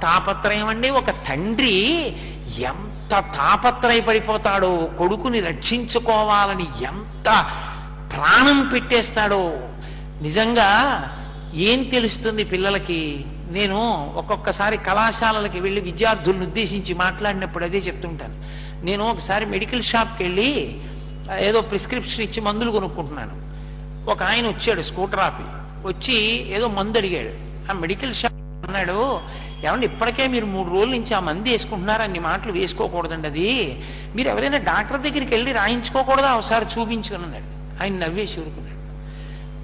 తాపత్రయం అండి ఒక తండ్రి ఎంత తాపత్రయపడిపోతాడో కొడుకుని రక్షించుకోవాలని ఎంత ప్రాణం పెట్టేస్తాడో. నిజంగా ఏం తెలుస్తుంది పిల్లలకి? నేను ఒక్కొక్కసారి కళాశాలలకి వెళ్ళి విద్యార్థులను ఉద్దేశించి మాట్లాడినప్పుడు అదే చెప్తుంటాను. నేను ఒకసారి మెడికల్ షాప్కి వెళ్ళి ఏదో ప్రిస్క్రిప్షన్ ఇచ్చి మందులు కొనుక్కుంటున్నాను. ఒక ఆయన వచ్చాడు స్కూటర్ ఆపి. వచ్చి ఏదో మందు అడిగాడు. ఆ మెడికల్ షాప్ అన్నాడు ఏమండి ఇప్పటికే మీరు మూడు రోజుల నుంచి ఆ మంది వేసుకుంటున్నారు అన్ని మాటలు వేసుకోకూడదండి అది. మీరు ఎవరైనా డాక్టర్ దగ్గరికి వెళ్ళి రాయించుకోకూడదా ఒకసారి చూపించుకుని అన్నాడు ఆయన నవ్వేసి ఊరుకున్నాడు.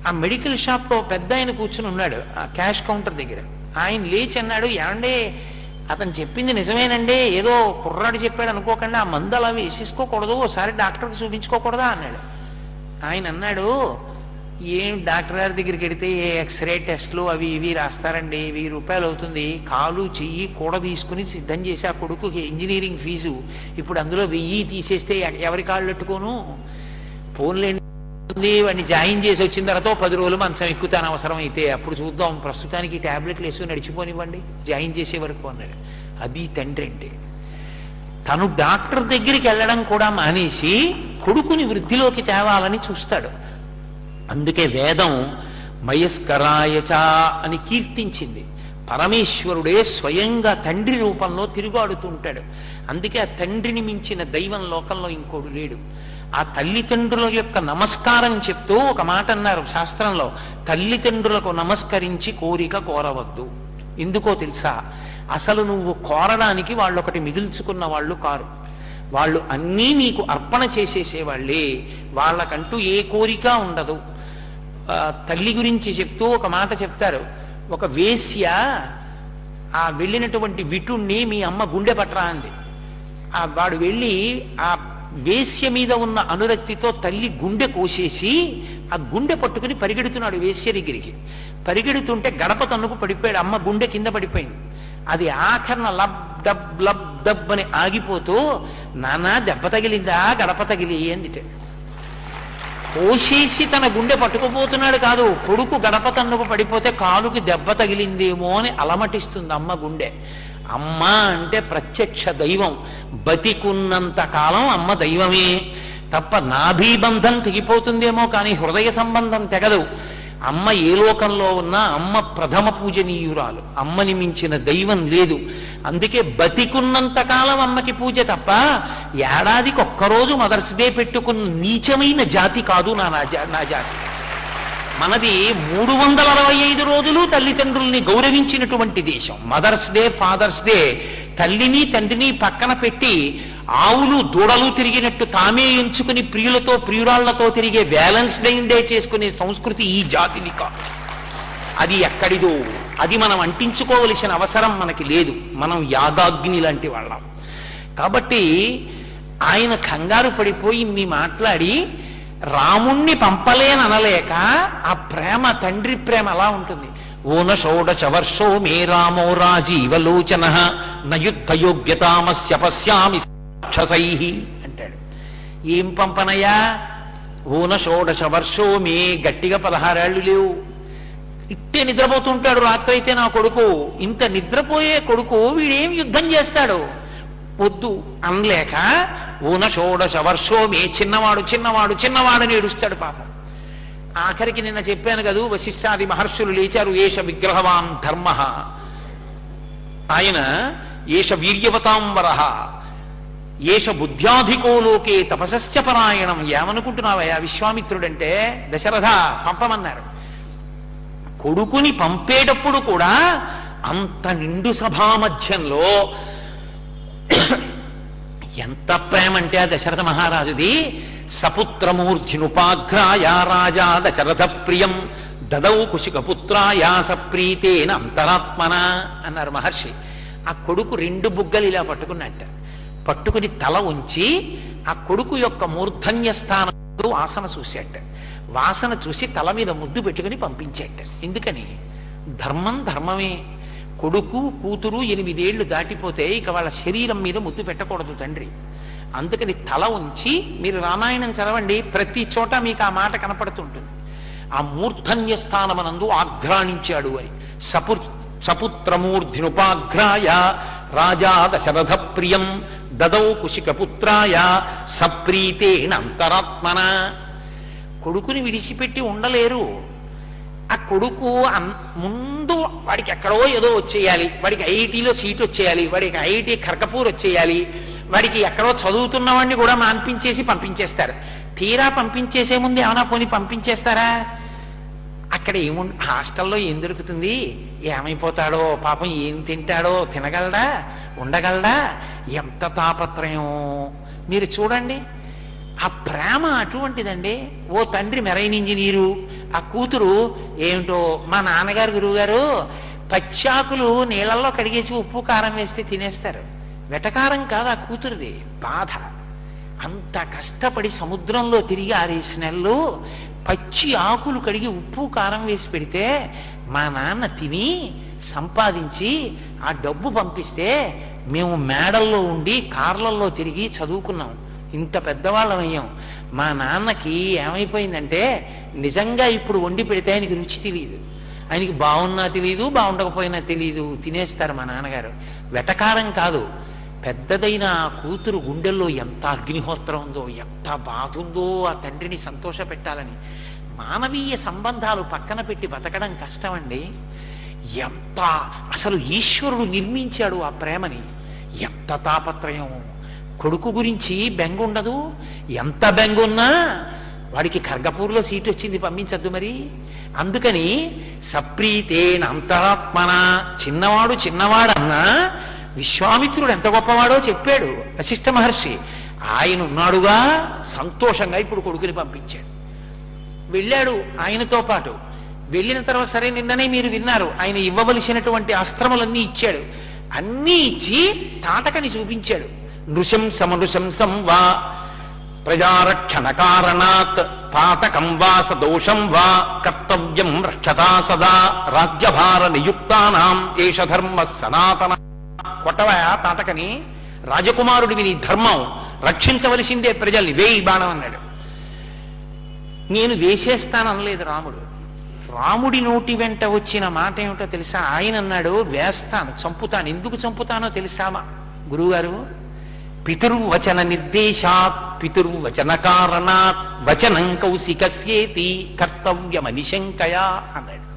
ఆ మెడికల్ షాప్లో పెద్ద ఆయన కూర్చుని ఉన్నాడు ఆ క్యాష్ కౌంటర్ దగ్గర. ఆయన లేచి అన్నాడు ఏమండే అతను చెప్పింది నిజమేనండి ఏదో కుర్రాడు చెప్పాడు అనుకోకుండా ఆ మందు అలా వేసేసుకోకూడదు ఒకసారి డాక్టర్కి చూపించుకోకూడదా? అన్నాడు. ఆయన అన్నాడు ఏం డాక్టర్ గారి దగ్గరికి వెడితే ఏ ఎక్స్రే టెస్ట్లు అవి ఇవి రాస్తారండి వెయ్యి రూపాయలు అవుతుంది. కాలు చెయ్యి కూడ తీసుకుని సిద్ధం చేసి ఆ కొడుకుకి ఇంజనీరింగ్ ఫీజు. ఇప్పుడు అందులో వెయ్యి తీసేస్తే ఎవరి కాళ్ళు పెట్టుకోను? ఫోన్లేండి ఉంది వాడిని జాయిన్ చేసి వచ్చిన తర్వాత పది రోజులు మంచం ఎక్కుతాను అవసరం అయితే. అప్పుడు చూద్దాం. ప్రస్తుతానికి టాబ్లెట్లు వేసుకుని నడిచిపోనివ్వండి. జాయిన్ చేసే వరకు అన్నాడు. అది తండ్రి అంటే. తను డాక్టర్ దగ్గరికి వెళ్ళడం కూడా మానేసి కొడుకుని వృద్ధిలోకి తేవాలని చూస్తాడు. అందుకే వేదం మయస్కరాయచ అని కీర్తించింది. పరమేశ్వరుడే స్వయంగా తండ్రి రూపంలో తిరుగాడుతుంటాడు. అందుకే ఆ తండ్రిని మించిన దైవం లోకంలో ఇంకోడు లేడు. ఆ తల్లిదండ్రుల యొక్క నమస్కారం చెప్తూ ఒక మాట అన్నారు శాస్త్రంలో తల్లిదండ్రులకు నమస్కరించి కోరిక కోరవద్దు. ఎందుకో తెలుసా? అసలు నువ్వు కోరడానికి వాళ్ళు ఒకటి వాళ్ళు కారు. వాళ్ళు అన్నీ నీకు అర్పణ చేసేసేవాళ్ళే. వాళ్ళకంటూ ఏ కోరిక ఉండదు. తల్లి గురించి చెప్తూ ఒక మాట చెప్తారు. ఒక వేశ్య ఆ వెళ్ళినటువంటి విటుణ్ణి మీ అమ్మ గుండె పట్రా అంది. ఆ వాడు వెళ్ళి ఆ వేశ్య మీద ఉన్న అనురక్తితో తల్లి గుండె కోసేసి ఆ గుండె పట్టుకుని పరిగెడుతున్నాడు వేశ్య దగ్గరికి. పరిగెడుతుంటే గడప తన్నుకు పడిపోయాడు. అమ్మ గుండె కింద పడిపోయింది. అది ఆఖరణ లబ్ డబ్ లబ్ డబ్ అని ఆగిపోతూ నానా దెబ్బ తగిలిందా? గడప తగిలి అందిటే కోసేసి తన గుండె పట్టుకుపోతున్నాడు కాదు కొడుకు గడప తన్నుకు పడిపోతే కాలుకి దెబ్బ తగిలిందేమో అని అలమటిస్తుంది అమ్మ గుండె. అమ్మ అంటే ప్రత్యక్ష దైవం. బతికున్నంత కాలం అమ్మ దైవమే. తప్ప నాభీబంధం తెగిపోతుందేమో కానీ హృదయ సంబంధం తెగదు. అమ్మ ఏ లోకంలో ఉన్నా అమ్మ ప్రథమ పూజనీయురాలు. అమ్మని మించిన దైవం లేదు. అందుకే బతికున్నంత కాలం అమ్మకి పూజ తప్ప ఏడాదికి ఒక్కరోజు మదర్స్ డే పెట్టుకున్న నీచమైన జాతి కాదు నా నా జా- నా జాతి. మనది మూడు వందల అరవై ఐదు రోజులు తల్లిదండ్రుల్ని గౌరవించినటువంటి దేశం. మదర్స్ డే ఫాదర్స్ డే తల్లిని తండ్రిని పక్కన పెట్టి ఆవులు దూడలు తిరిగినట్టు తామే ఎంచుకుని ప్రియులతో ప్రియురాళ్ళతో తిరిగే వ్యాలెన్స్ డైన్ డే చేసుకునే సంస్కృతి ఈ జాతిని కాదు. అది ఎక్కడిదో అది మనం అంటించుకోవలసిన అవసరం మనకి లేదు. మనం యాగాగ్ని లాంటి వాళ్ళం. కాబట్టి ఆయన కంగారు పడిపోయి మీ మాట్లాడి రాముణ్ణి పంపలేననలేక ఆ ప్రేమ తండ్రి ప్రేమ అలా ఉంటుంది. ఓన షోడశ వర్షో మే రామో రాజీవలోచన నయుద్ధయోగ్యతామస్య పశ్యామి రాక్షసై అంటాడు. ఏం పంపనయ్యా? ఓన షోడశ వర్షో మే గట్టిగా పదహారేళ్ళు లేవు. ఇట్టే నిద్రపోతుంటాడు రాత్రి అయితే నా కొడుకు. ఇంత నిద్రపోయే కొడుకు వీడేం యుద్ధం చేస్తాడు? పొద్దు అనలేక ఊన షోడశ వర్షో మే చిన్నవాడు చిన్నవాడు చిన్నవాడని ఏడుస్తాడు పాపం. ఆఖరికి నిన్న చెప్పాను కదూ వశిష్ఠాది మహర్షులు లేచారు ఏష విగ్రహవాన్ ధర్మ. ఆయన ఏష వీర్యవతాంబర. ఏష బుద్ధ్యాధికో లోకే పరాయణం. ఏమనుకుంటున్నావయ్యా విశ్వామిత్రుడంటే దశరథ పంపమన్నారు. కొడుకుని పంపేటప్పుడు కూడా అంత నిండు సభా మధ్యంలో ఎంత ప్రేమ అంటే ఆ దశరథ మహారాజుది? సపుత్రమూర్ధినుపాఘ్రాయ రాజా దశరథ ప్రియం దదౌ కుశికపుత్రాయాస సప్రీతేన అంతరాత్మన అన్నారు మహర్షి. ఆ కొడుకు రెండు బుగ్గలు ఇలా పట్టుకున్నట్ట. పట్టుకుని తల ఉంచి ఆ కొడుకు యొక్క మూర్ధన్య స్థానం ముద్దు వాసన చూసేట. వాసన చూసి తల మీద ముద్దు పెట్టుకుని పంపించాట. ఎందుకని? ధర్మం ధర్మమే. కొడుకు కూతురు ఎనిమిదేళ్ళు దాటిపోతే ఇక వాళ్ళ శరీరం మీద ముద్దు పెట్టకూడదు తండ్రి. అందుకని తల ఉంచి మీరు రామాయణం చదవండి. ప్రతి చోట మీకు ఆ మాట కనపడుతుంటుంది. ఆ మూర్ధన్య స్థానమనందు ఆఘ్రాణించాడు అని. సపు సపుత్రమూర్ధినుపాఘ్రాయ రాజా దశరథ ప్రియం దదౌ కుశికపుత్రాయ సప్రీతేన అంతరాత్మన. కొడుకుని విడిచిపెట్టి ఉండలేరు. ఆ కొడుకు ముందు వాడికి ఎక్కడో ఏదో వచ్చేయాలి. వాడికి ఐఐటీలో సీట్ వచ్చేయాలి. వాడికి ఐఐటి ఖర్గపూర్ వచ్చేయాలి. వాడికి ఎక్కడో చదువుతున్న వాడిని కూడా మాన్పించేసి పంపించేస్తారు. తీరా పంపించేసే ముందు ఏమైనా పోని పంపించేస్తారా? అక్కడ ఏము హాస్టల్లో ఏం దొరుకుతుంది? ఏమైపోతాడో? పాపం ఏం తింటాడో? తినగలడా? ఉండగలడా? ఎంత తాపత్రయం! మీరు చూడండి ఆ ప్రేమ అటువంటిదండి. ఓ తండ్రి మెరైన్ ఇంజనీరు ఆ కూతురు ఏమిటో? మా నాన్నగారు గురువుగారు పచ్చాకులు నీళ్ళల్లో కడిగేసి ఉప్పు కారం వేస్తే తినేస్తారు. వెటకారం కాదు ఆ కూతురుది. బాధ. అంత కష్టపడి సముద్రంలో తిరిగి ఆరేసి నెలలు పచ్చి ఆకులు కడిగి ఉప్పు కారం వేసి పెడితే మా నాన్న తిని సంపాదించి ఆ డబ్బు పంపిస్తే మేము మేడల్లో ఉండి కార్లల్లో తిరిగి చదువుకున్నాం. ఇంత పెద్దవాళ్ళం అయ్యాం మా నాన్నకి ఏమైపోయిందంటే నిజంగా ఇప్పుడు వండి పెడితే ఆయనకి రుచి తెలియదు ఆయనకి బాగున్నా తెలియదు బాగుండకపోయినా తెలియదు తినేస్తారు మా నాన్నగారు. వెటకారం కాదు. పెద్దదైన ఆ కూతురు గుండెల్లో ఎంత అగ్నిహోత్రం ఉందో ఎంత బాధ ఉందో ఆ తండ్రిని సంతోష పెట్టాలని మానవీయ సంబంధాలు పక్కన పెట్టి బతకడం కష్టమండి. ఎంత అసలు ఈశ్వరుడు నిర్మించాడు ఆ ప్రేమని? ఎంత తాపత్రయం. కొడుకు గురించి బెంగ ఉండదు ఎంత బెంగ ఉన్నా వాడికి ఖర్గపూర్లో సీట్ వచ్చింది పంపించద్దు మరి. అందుకని సప్రీతేనంతరాత్మన చిన్నవాడు చిన్నవాడన్నా విశ్వామిత్రుడు ఎంత గొప్పవాడో చెప్పాడు వశిష్ఠ మహర్షి. ఆయన ఉన్నాడుగా సంతోషంగా ఇప్పుడు కొడుకుని పంపించాడు. వెళ్ళాడు ఆయనతో పాటు. వెళ్ళిన తర్వాత సరే నిన్ననే మీరు విన్నారు ఆయన ఇవ్వవలసినటువంటి అస్త్రములన్నీ ఇచ్చాడు. అన్నీ ఇచ్చి తాటకని చూపించాడు. నృశంసమ వా ప్రజారక్షణ కారణాత్ పాతకం వా సదోషం వా కర్తవ్యం రక్షతా సదా రాజ్యభార నియుక్తానాం ఏష ధర్మ సనాతన కొట్టవయా తాటకని రాజకుమారుడివి నీ ధర్మం. రక్షించవలసిందే ప్రజల్ని. వేయి బాణం అన్నాడు. నేను వేసేస్తాననలేదు రాముడు. రాముడి నోటి వెంట వచ్చిన మాట ఏమిటో తెలుసా? ఆయన అన్నాడు వేస్తాను చంపుతాను. ఎందుకు చంపుతానో తెలుసామా? గురువుగారు పితుర్వచన నిర్దేశాత్ పితుర్వచన కారణాత్ వచనం కౌశికస్యేతి కర్తవ్యమనిశంకయా అన్నాడు.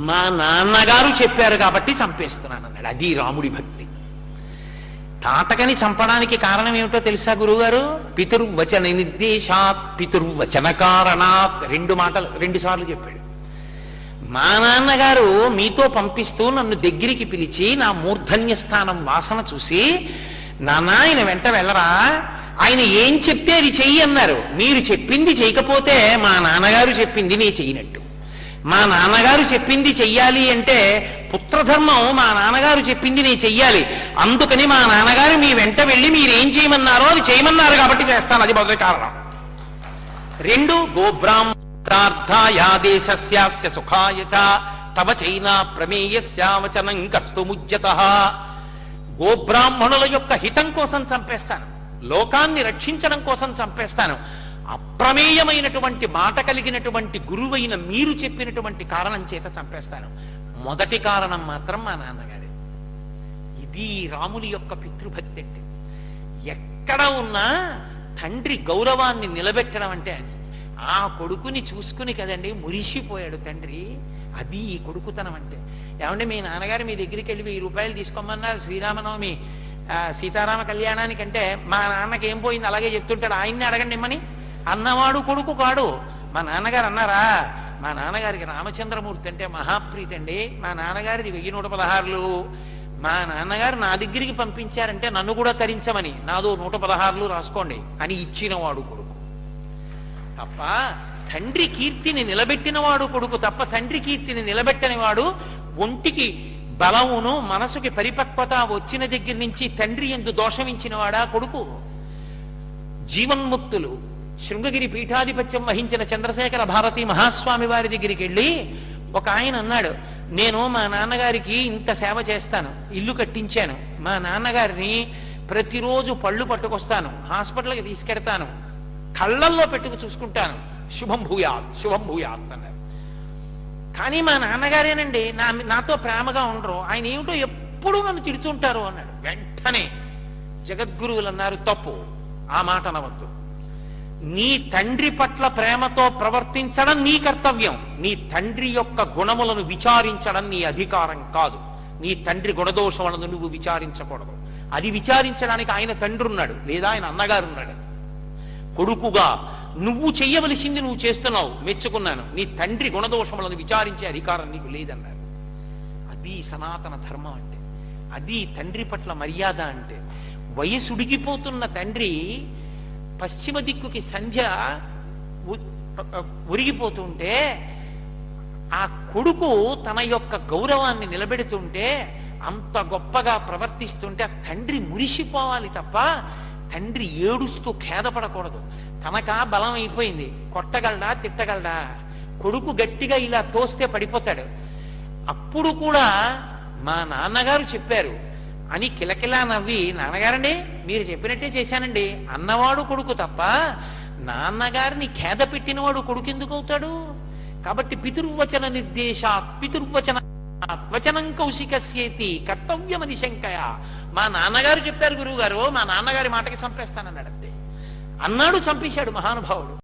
మా నాన్నగారు చెప్పారు కాబట్టి చంపేస్తున్నాను అన్నాడు. అది రాముడి భక్తి. తాతకని చంపడానికి కారణం ఏమిటో తెలుసా గురువుగారు? పితుర్వచన నిర్దేశాత్ పితుర్వచన కారణాత్. రెండు మాటలు రెండు సార్లు చెప్పాడు. మా నాన్నగారు మీతో పంపిస్తూ నన్ను దగ్గరికి పిలిచి నా మూర్ధన్య స్థానం వాసన చూసి నాన్న ఆయన వెంట వెళ్ళరా? ఆయన ఏం చెప్తే అది చెయ్యి అన్నారు. మీరు చెప్పింది చేయకపోతే మా నాన్నగారు చెప్పింది నీ చెయ్యినట్టు. మా నాన్నగారు చెప్పింది చెయ్యాలి అంటే పుత్రధర్మం మా నాన్నగారు చెప్పింది నేను చెయ్యాలి. అందుకని మా నాన్నగారు మీ వెంట వెళ్ళి మీరేం చేయమన్నారో అది చేయమన్నారు కాబట్టి చేస్తాను. అది మొదటి కారణం. రెండు గోబ్రాహ్మణార్థాయాదేశస్యాస్య సుఖాయ చ తవ చైనా ప్రమేయస్యావచనం కర్తుముజ్యత గోబ్రాహ్మణుల యొక్క హితం కోసం చంపేస్తాను. లోకాన్ని రక్షించడం కోసం చంపేస్తాను. అప్రమేయమైనటువంటి మాట కలిగినటువంటి గురువైన మీరు చెప్పినటువంటి కారణం చేత చంపేస్తాను. మొదటి కారణం మాత్రం మా నాన్నగారే. ఇది రాముని యొక్క పితృభక్తి అంటే. ఎక్కడ ఉన్నా తండ్రి గౌరవాన్ని నిలబెట్టడం అంటే అది. ఆ కొడుకుని చూసుకుని కదండి మురిసిపోయాడు తండ్రి. అది ఈ కొడుకుతనం అంటే. ఏమంటే మీ నాన్నగారు మీ దగ్గరికి వెళ్ళి వెయ్యి రూపాయలు తీసుకోమన్నారు శ్రీరామనవమి సీతారామ కళ్యాణానికంటే మా నాన్నకి ఏం పోయింది? అలాగే చెప్తుంటాడు. ఆయన్ని అడగండి ఇమ్మని. అన్నవాడు కొడుకు కాడు. మా నాన్నగారు అన్నారా? మా నాన్నగారికి రామచంద్రమూర్తి అంటే మహాప్రీతి అండి. మా నాన్నగారిది వెయ్యి నూట పదహారులు. మా నాన్నగారు నా దగ్గరికి పంపించారంటే నన్ను కూడా తరించమని. నాదో నూట పదహారులు రాసుకోండి అని ఇచ్చినవాడు కొడుకు. తప్ప తండ్రి కీర్తిని నిలబెట్టినవాడు కొడుకు తప్ప తండ్రి కీర్తిని నిలబెట్టనివాడు ఒంటికి బలమును మనసుకి పరిపక్వత వచ్చిన దగ్గర నుంచి తండ్రి ఎందు దోషమించినవాడా కొడుకు? జీవన్ముక్తులు. శృంగగిరి పీఠాధిపత్యం వహించిన చంద్రశేఖర భారతి మహాస్వామి వారి దగ్గరికి వెళ్ళి ఒక ఆయన అన్నాడు నేను మా నాన్నగారికి ఇంత సేవ చేస్తాను ఇల్లు కట్టించాను. మా నాన్నగారిని ప్రతిరోజు పళ్ళు పట్టుకొస్తాను హాస్పిటల్కి తీసుకెడతాను కళ్ళల్లో పెట్టుకు చూసుకుంటాను. శుభం భూయాత్ శుభం భూయాత్ అన్నారు. కానీ మా నాన్నగారేనండి నా నాతో ప్రేమగా ఉండరు. ఆయన ఏమిటో ఎప్పుడూ నన్ను తిడుతుంటారు అన్నాడు. వెంటనే జగద్గురువులు అన్నారు తప్పు ఆ మాట అనవద్దు నీ తండ్రి పట్ల ప్రేమతో ప్రవర్తించడం నీ కర్తవ్యం. నీ తండ్రి యొక్క గుణములను విచారించడం నీ అధికారం కాదు. నీ తండ్రి గుణదోషములను నువ్వు విచారించకూడదు. అది విచారించడానికి ఆయన తండ్రి ఉన్నాడు లేదా ఆయన అన్నగారు ఉన్నాడు కొడుకుగా నువ్వు చెయ్యవలసింది నువ్వు చేస్తున్నావు మెచ్చుకున్నాను. నీ తండ్రి గుణదోషములను విచారించే అధికారం నీకు లేదన్నారు. అది సనాతన ధర్మం అంటే. అది తండ్రి పట్ల మర్యాద అంటే. వయసుడిగిపోతున్న తండ్రి పశ్చిమ దిక్కుకి సంధ్య ఉరిగిపోతుంటే ఆ కొడుకు తన యొక్క గౌరవాన్ని నిలబెడుతుంటే అంత గొప్పగా ప్రవర్తిస్తుంటే ఆ తండ్రి మురిసిపోవాలి తప్ప తండ్రి ఏడుస్తూ ఖేదపడకూడదు. తనకా బలం అయిపోయింది. కొట్టగలడా? తిట్టగలడా? కొడుకు గట్టిగా ఇలా తోస్తే పడిపోతాడు. అప్పుడు కూడా మా నాన్నగారు చెప్పారు అని కిలకిలా నవ్వి నాన్నగారండి మీరు చెప్పినట్టే చేశానండి. అన్నవాడు కొడుకు తప్ప నాన్నగారిని ఖేద పెట్టినవాడు కొడుకు ఎందుకు అవుతాడు? కాబట్టి పితుర్వచన నిర్దేశాత్ పితుర్వచన వచనం కౌశికస్యేతి కర్తవ్యమని శంకయ మా నాన్నగారు చెప్పారు గురువు గారు మా నాన్నగారి మాటకి చంపేస్తానన్నాడు అంతే అన్నాడు చంపేశాడు మహానుభావుడు.